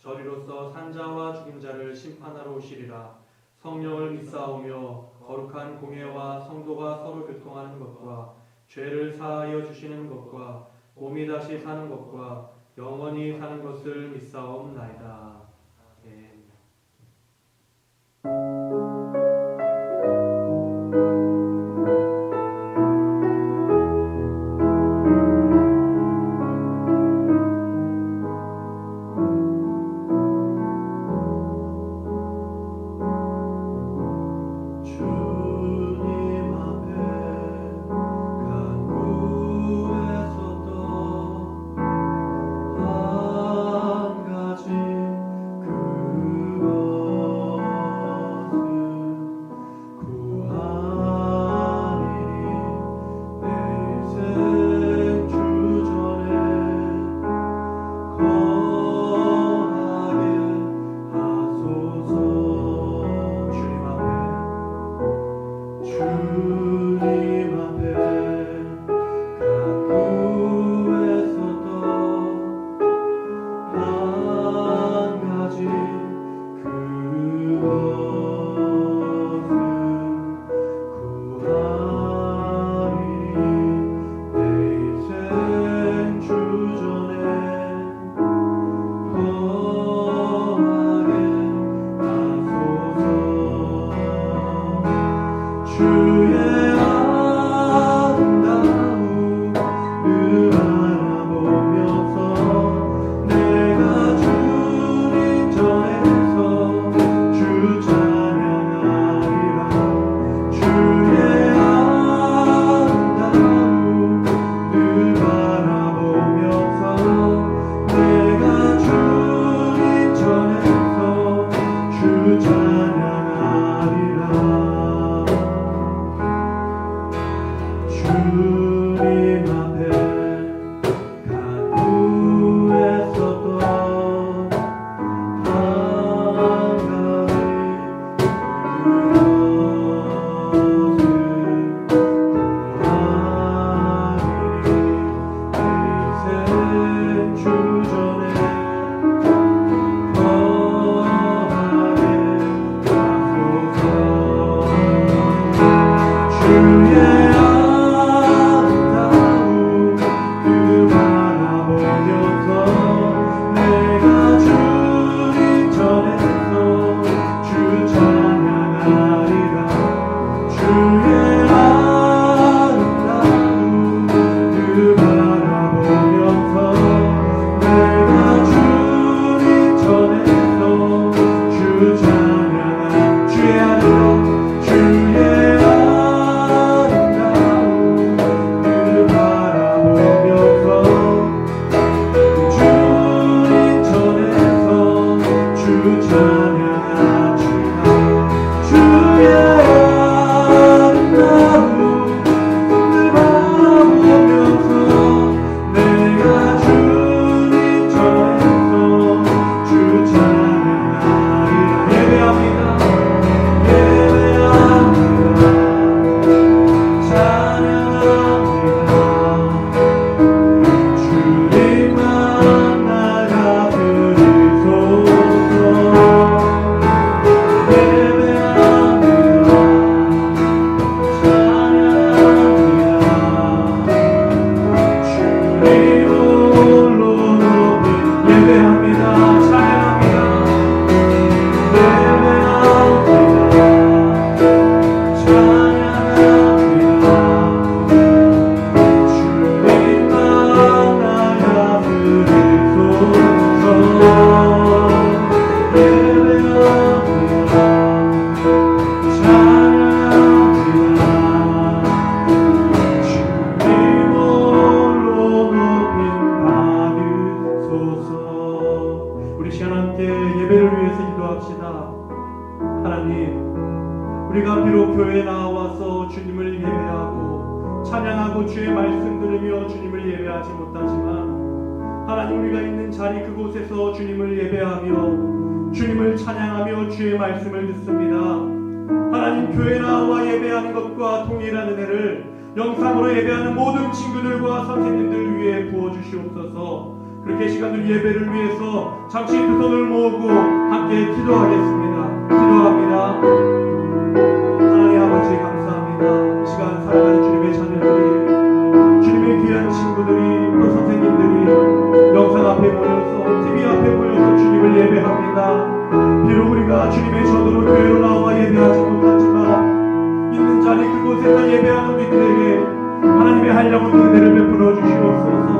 저리로서 산자와 죽은 자를 심판하러 오시리라 성령을 믿사오며 거룩한 공예와 성도가 서로 교통하는 것과 죄를 사하여 주시는 것과 몸이 다시 사는 것과 영원히 사는 것을 믿사옵나이다. 주 하나님 우리가 있는 자리 그곳에서 주님을 예배하며 주님을 찬양하며 주의 말씀을 듣습니다. 하나님 교회 나와 예배하는 것과 동일한 은혜를 영상으로 예배하는 모든 친구들과 선생님들 위해 부어 주시옵소서. 그렇게 시간들 예배를 위해서 잠시 두 손을 모으고 함께 기도하겠습니다. 기도합니다. 하나님 아버지 감사합니다. 이 시간 사랑하는 주 예배합니다. 비록 우리가 주님의 전으로 교회로 나와 예배하지 못하지만 있는 자리 그곳에서 예배하는 우리들에게 하나님의 한량한 은혜를 베풀어 주시옵소서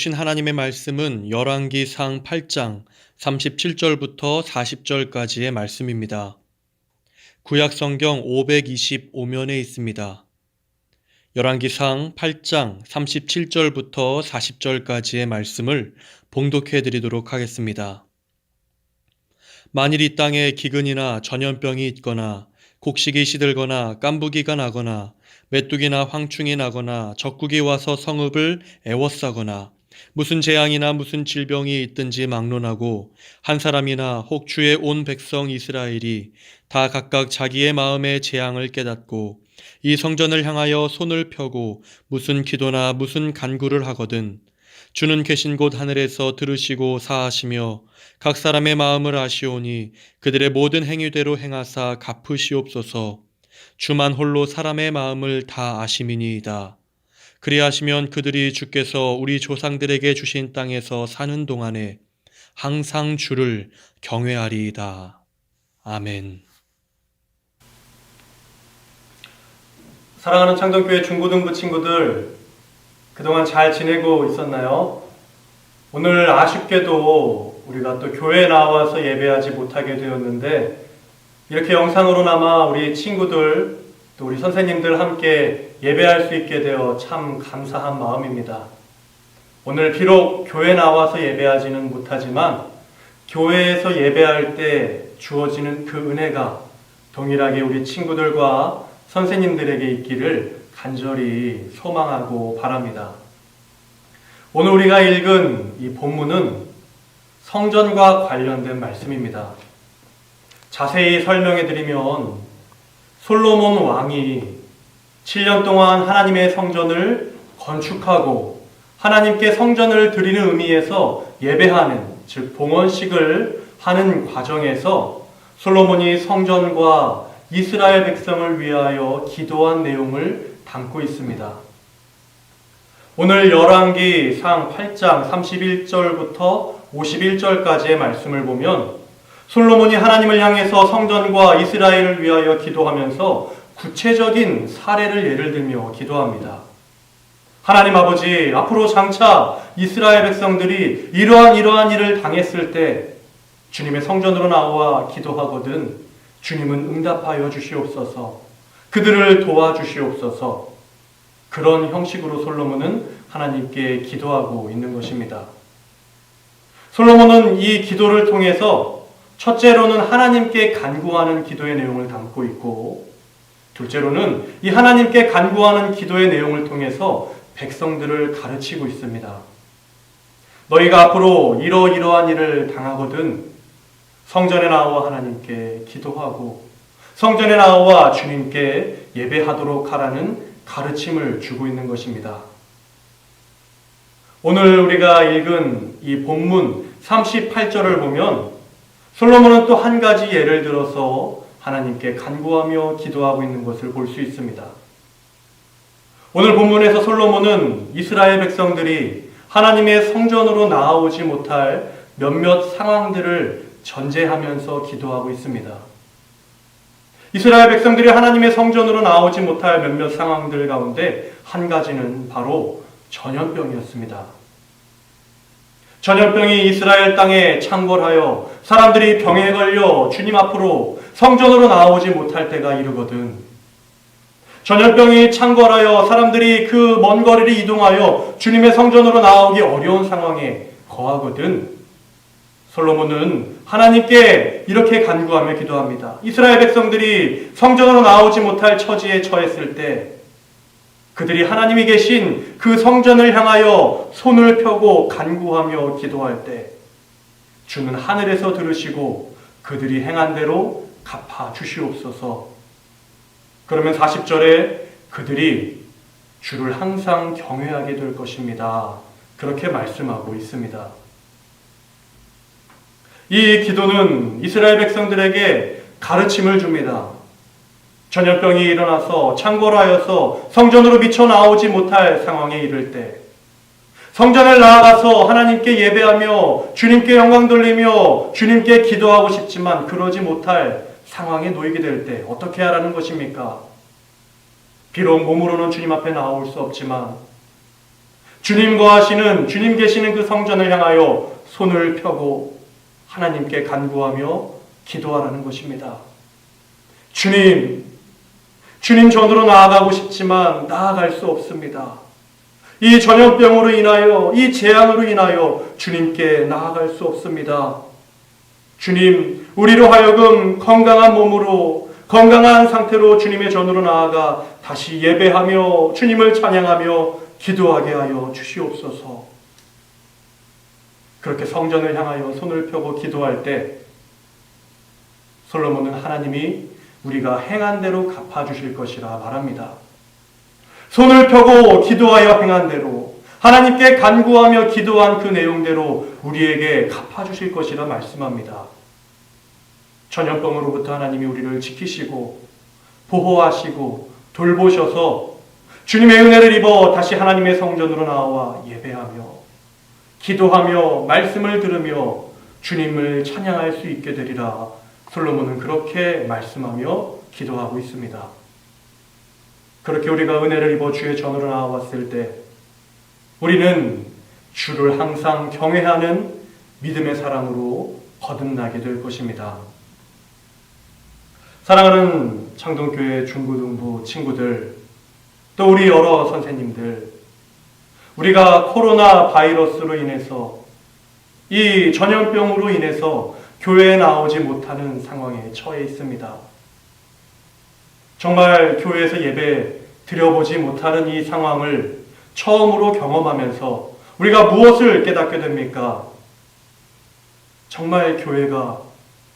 주신 하나님의 말씀은 열왕기 상 8장 37절부터 40절까지의 말씀입니다. 구약 성경 525면에 있습니다. 열왕기 상 8장 37절부터 40절까지의 말씀을 봉독해 드리도록 하겠습니다. 만일 이 땅에 기근이나 전염병이 있거나 곡식이 시들거나 깐부기가 나거나 메뚜기나 황충이 나거나 적국이 와서 성읍을 애워싸거나 무슨 재앙이나 무슨 질병이 있든지 막론하고 한 사람이나 혹 주의 온 백성 이스라엘이 다 각각 자기의 마음의 재앙을 깨닫고 이 성전을 향하여 손을 펴고 무슨 기도나 무슨 간구를 하거든 주는 계신 곳 하늘에서 들으시고 사하시며 각 사람의 마음을 아시오니 그들의 모든 행위대로 행하사 갚으시옵소서 주만 홀로 사람의 마음을 다 아심이니이다. 그리하시면 그들이 주께서 우리 조상들에게 주신 땅에서 사는 동안에 항상 주를 경외하리이다. 아멘. 사랑하는 창동교회 중고등부 친구들 그동안 잘 지내고 있었나요? 오늘 아쉽게도 우리가 또 교회에 나와서 예배하지 못하게 되었는데 이렇게 영상으로나마 우리 친구들 또 우리 선생님들 함께 예배할 수 있게 되어 참 감사한 마음입니다. 오늘 비록 교회 나와서 예배하지는 못하지만 교회에서 예배할 때 주어지는 그 은혜가 동일하게 우리 친구들과 선생님들에게 있기를 간절히 소망하고 바랍니다. 오늘 우리가 읽은 이 본문은 성전과 관련된 말씀입니다. 자세히 설명해 드리면 솔로몬 왕이 7년 동안 하나님의 성전을 건축하고 하나님께 성전을 드리는 의미에서 예배하는 즉 봉헌식을 하는 과정에서 솔로몬이 성전과 이스라엘 백성을 위하여 기도한 내용을 담고 있습니다. 오늘 열왕기 상 8장 31절부터 51절까지의 말씀을 보면 솔로몬이 하나님을 향해서 성전과 이스라엘을 위하여 기도하면서 구체적인 사례를 예를 들며 기도합니다. 하나님 아버지, 앞으로 장차 이스라엘 백성들이 이러한 이러한 일을 당했을 때 주님의 성전으로 나와 기도하거든 주님은 응답하여 주시옵소서. 그들을 도와주시옵소서. 그런 형식으로 솔로몬은 하나님께 기도하고 있는 것입니다. 솔로몬은 이 기도를 통해서 첫째로는 하나님께 간구하는 기도의 내용을 담고 있고, 둘째로는 이 하나님께 간구하는 기도의 내용을 통해서 백성들을 가르치고 있습니다. 너희가 앞으로 이러이러한 일을 당하거든 성전에 나와 하나님께 기도하고 성전에 나와 주님께 예배하도록 하라는 가르침을 주고 있는 것입니다. 오늘 우리가 읽은 이 본문 38절을 보면 솔로몬은 또 한 가지 예를 들어서 하나님께 간구하며 기도하고 있는 것을 볼 수 있습니다. 오늘 본문에서 솔로몬은 이스라엘 백성들이 하나님의 성전으로 나아오지 못할 몇몇 상황들을 전제하면서 기도하고 있습니다. 이스라엘 백성들이 하나님의 성전으로 나오지 못할 몇몇 상황들 가운데 한 가지는 바로 전염병이었습니다. 전염병이 이스라엘 땅에 창궐하여 사람들이 병에 걸려 주님 앞으로 성전으로 나오지 못할 때가 이르거든. 전염병이 창궐하여 사람들이 그 먼 거리를 이동하여 주님의 성전으로 나오기 어려운 상황에 거하거든. 솔로몬은 하나님께 이렇게 간구하며 기도합니다. 이스라엘 백성들이 성전으로 나오지 못할 처지에 처했을 때 그들이 하나님이 계신 그 성전을 향하여 손을 펴고 간구하며 기도할 때 주는 하늘에서 들으시고 그들이 행한 대로 갚아 주시옵소서. 그러면 40절에 그들이 주를 항상 경외하게 될 것입니다. 그렇게 말씀하고 있습니다. 이 기도는 이스라엘 백성들에게 가르침을 줍니다. 전염병이 일어나서 창궐하여서 성전으로 미쳐 나오지 못할 상황에 이를 때 성전을 나아가서 하나님께 예배하며 주님께 영광 돌리며 주님께 기도하고 싶지만 그러지 못할 상황에 놓이게 될 때 어떻게 하라는 것입니까? 비록 몸으로는 주님 앞에 나올 수 없지만 주님과 하시는 주님 계시는 그 성전을 향하여 손을 펴고 하나님께 간구하며 기도하라는 것입니다. 주님, 주님 전으로 나아가고 싶지만 나아갈 수 없습니다. 이 전염병으로 인하여, 이 재앙으로 인하여 주님께 나아갈 수 없습니다. 주님, 우리로 하여금 건강한 몸으로, 건강한 상태로 주님의 전으로 나아가 다시 예배하며 주님을 찬양하며 기도하게 하여 주시옵소서. 그렇게 성전을 향하여 손을 펴고 기도할 때 솔로몬은 하나님이 우리가 행한 대로 갚아 주실 것이라 말합니다. 손을 펴고 기도하여 행한 대로 하나님께 간구하며 기도한 그 내용대로 우리에게 갚아 주실 것이라 말씀합니다. 전염병으로부터 하나님이 우리를 지키시고 보호하시고 돌보셔서 주님의 은혜를 입어 다시 하나님의 성전으로 나와 예배하며 기도하며 말씀을 들으며 주님을 찬양할 수 있게 되리라 솔로몬은 그렇게 말씀하며 기도하고 있습니다. 그렇게 우리가 은혜를 입어 주의 전으로 나와왔을 때 우리는 주를 항상 경외하는 믿음의 사람으로 거듭나게 될 것입니다. 사랑하는 창동교회 중고등부 친구들, 또 우리 여러 선생님들, 우리가 코로나 바이러스로 인해서 이 전염병으로 인해서 교회에 나오지 못하는 상황에 처해 있습니다. 정말 교회에서 예배 드려보지 못하는 이 상황을 처음으로 경험하면서 우리가 무엇을 깨닫게 됩니까? 정말 교회가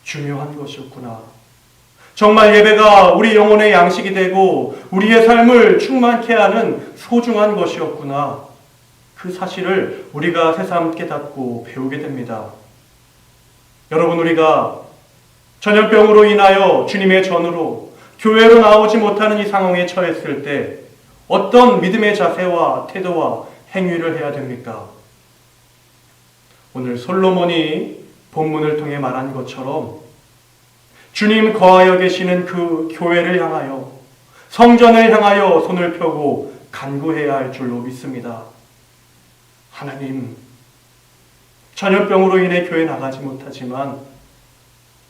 중요한 것이었구나. 정말 예배가 우리 영혼의 양식이 되고 우리의 삶을 충만케 하는 소중한 것이었구나. 그 사실을 우리가 새삼 깨닫고 배우게 됩니다. 여러분, 우리가 전염병으로 인하여 주님의 전으로 교회로 나오지 못하는 이 상황에 처했을 때 어떤 믿음의 자세와 태도와 행위를 해야 됩니까? 오늘 솔로몬이 본문을 통해 말한 것처럼 주님 거하여 계시는 그 교회를 향하여 성전을 향하여 손을 펴고 간구해야 할 줄로 믿습니다. 하나님, 전염병으로 인해 교회 나가지 못하지만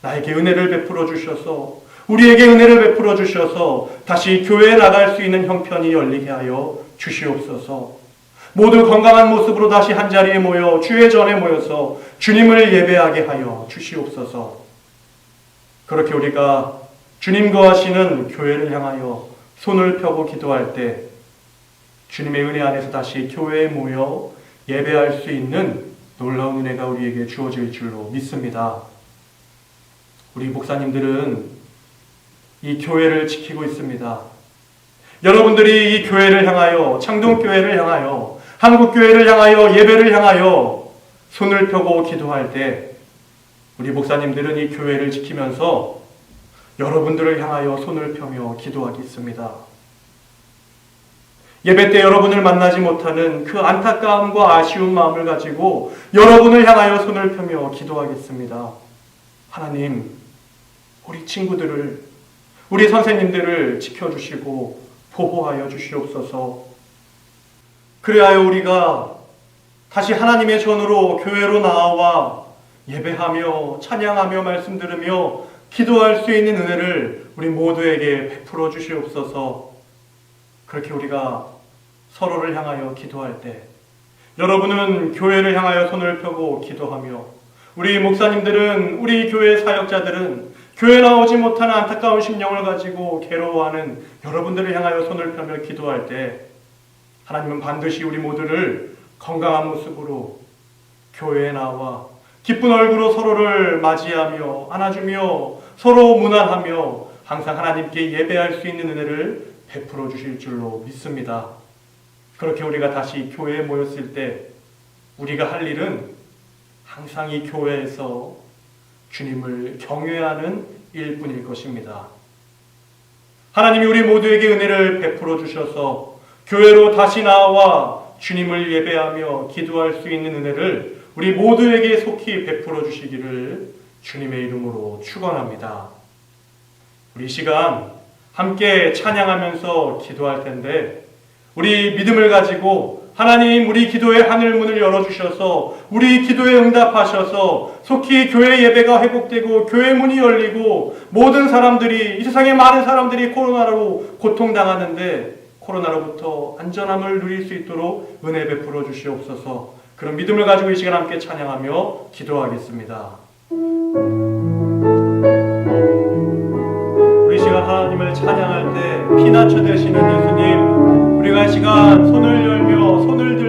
나에게 은혜를 베풀어 주셔서 우리에게 은혜를 베풀어 주셔서 다시 교회에 나갈 수 있는 형편이 열리게 하여 주시옵소서. 모두 건강한 모습으로 다시 한 자리에 모여 주의 전에 모여서 주님을 예배하게 하여 주시옵소서. 그렇게 우리가 주님과 하시는 교회를 향하여 손을 펴고 기도할 때 주님의 은혜 안에서 다시 교회에 모여 예배할 수 있는 놀라운 은혜가 우리에게 주어질 줄로 믿습니다. 우리 목사님들은 이 교회를 지키고 있습니다. 여러분들이 이 교회를 향하여, 창동교회를 향하여, 한국교회를 향하여, 예배를 향하여 손을 펴고 기도할 때 우리 목사님들은 이 교회를 지키면서 여러분들을 향하여 손을 펴며 기도하겠습니다. 예배 때 여러분을 만나지 못하는 그 안타까움과 아쉬운 마음을 가지고 여러분을 향하여 손을 펴며 기도하겠습니다. 하나님, 우리 친구들을, 우리 선생님들을 지켜주시고 보호하여 주시옵소서. 그래야 우리가 다시 하나님의 전으로 교회로 나와 예배하며 찬양하며 말씀 들으며 기도할 수 있는 은혜를 우리 모두에게 베풀어 주시옵소서. 그렇게 우리가 서로를 향하여 기도할 때 여러분은 교회를 향하여 손을 펴고 기도하며 우리 목사님들은 우리 교회 사역자들은 교회 나오지 못하는 안타까운 심령을 가지고 괴로워하는 여러분들을 향하여 손을 펴며 기도할 때 하나님은 반드시 우리 모두를 건강한 모습으로 교회에 나와 기쁜 얼굴로 서로를 맞이하며 안아주며 서로 문안하며 항상 하나님께 예배할 수 있는 은혜를 베풀어 주실 줄로 믿습니다. 그렇게 우리가 다시 교회에 모였을 때 우리가 할 일은 항상 이 교회에서 주님을 경외하는 일뿐일 것입니다. 하나님이 우리 모두에게 은혜를 베풀어 주셔서 교회로 다시 나와 주님을 예배하며 기도할 수 있는 은혜를 우리 모두에게 속히 베풀어 주시기를 주님의 이름으로 축원합니다. 우리 이 시간 함께 찬양하면서 기도할 텐데 우리 믿음을 가지고 하나님 우리 기도의 하늘 문을 열어 주셔서 우리 기도에 응답하셔서 속히 교회 예배가 회복되고 교회 문이 열리고 모든 사람들이 이 세상의 많은 사람들이 코로나로 고통당하는데 코로나로부터 안전함을 누릴 수 있도록 은혜 베풀어 주시옵소서. 그런 믿음을 가지고 이 시간 함께 찬양하며 기도하겠습니다. 우리 시간 하나님을 찬양할 때 피난처 되시는 예수님 이 시간 손을 열며 손을 들고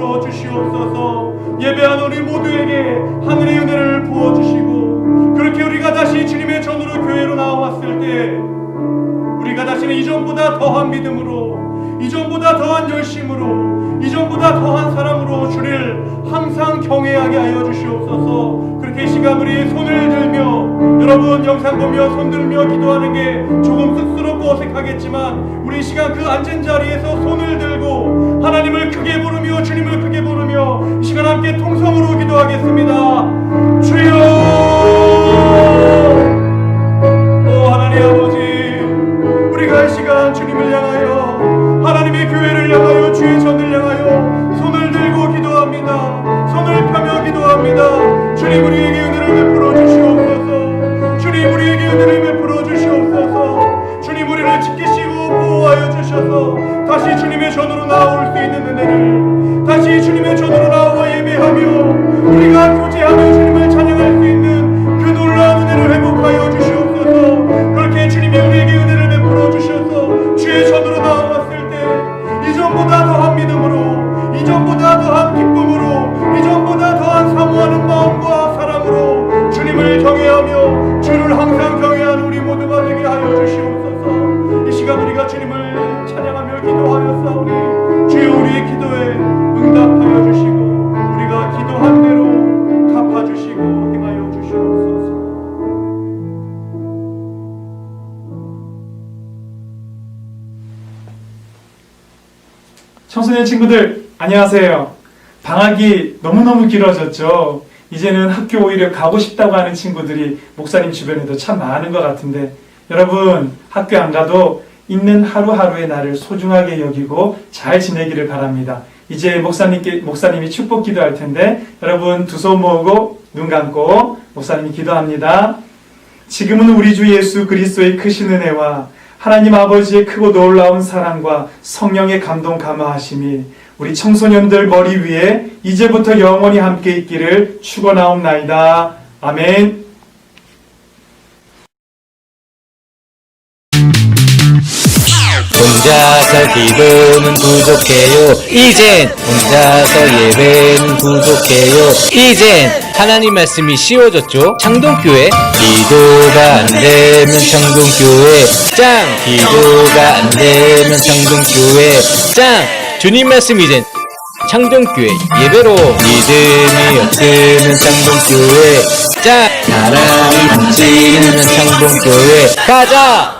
베풀어 주시옵소서. 예배한 우리 모두에게 하늘의 은혜를 부어 주시고 그렇게 우리가 다시 주님의 전으로 교회로 나왔을 때 우리가 다시는 이전보다 더한 믿음으로 이전보다 더한 열심으로 이전보다 더한 사랑으로 주를 항상 경외하게 하여 주시옵소서 그렇게 시간 우리 손을 들며 여러분 영상 보며 손 들며 기도하는 게 조금 쑥스럽고 어색하겠지만 우리 이 시간 그 앉은 자리에서 손을 들고 하나님을 크게 부르며 주님을 크게 부르며 이 시간 함께 통성으로 기도하겠습니다. 주여! 오 하나님 아버지 주님 우리에게 은혜를 베풀어 주시옵소서. 주님 우리에게 은혜를 베풀어 주시옵소서. 주님 우리를 지키시고 보호하여 주셔서 친구들 안녕하세요. 방학이 너무너무 길어졌죠. 이제는 학교 오히려 가고 싶다고 하는 친구들이 목사님 주변에도 참 많은 것 같은데 여러분 학교 안 가도 있는 하루하루의 나를 소중하게 여기고 잘 지내기를 바랍니다. 이제 목사님께 목사님이 축복 기도할 텐데 여러분 두 손 모으고 눈 감고 목사님이 기도합니다. 지금은 우리 주 예수 그리스도의 크신 은혜와 하나님 아버지의 크고 놀라운 사랑과 성령의 감동 감화하심이 우리 청소년들 머리 위에 이제부터 영원히 함께 있기를 축원하옵나이다. 아멘. 혼자서 기도는 부족해요. 이젠 혼자서 예배는 부족해요. 이젠 하나님 말씀이 쉬워졌죠. 창동교회. 기도가 안 되면 창동교회. 짱! 기도가 안 되면 창동교회. 짱! 주님 말씀 이젠 창동교회. 예배로 믿음이 없으면 창동교회. 짱! 사랑이 넘치는 창동교회. 가자